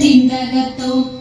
തിന്തകത്തോ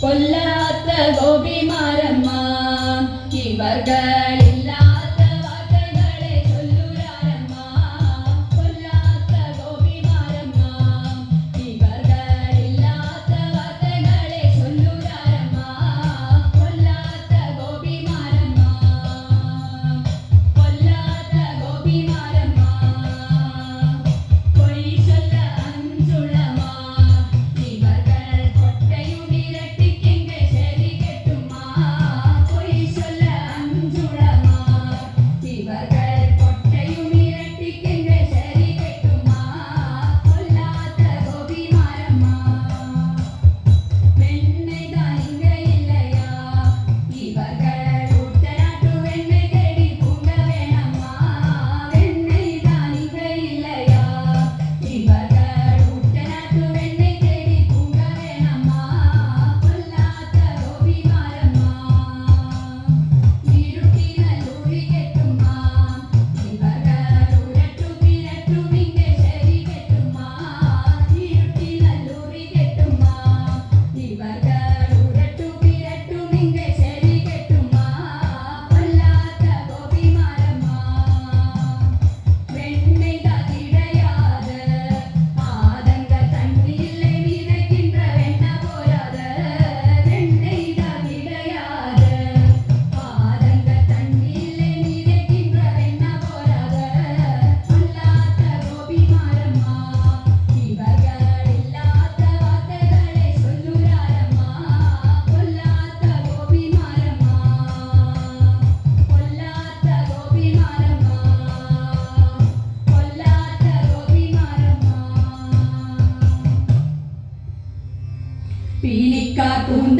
കൊല്ലാത്ത ഗോപിമാരമ്മ ഇവർകൾ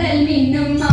del minimum.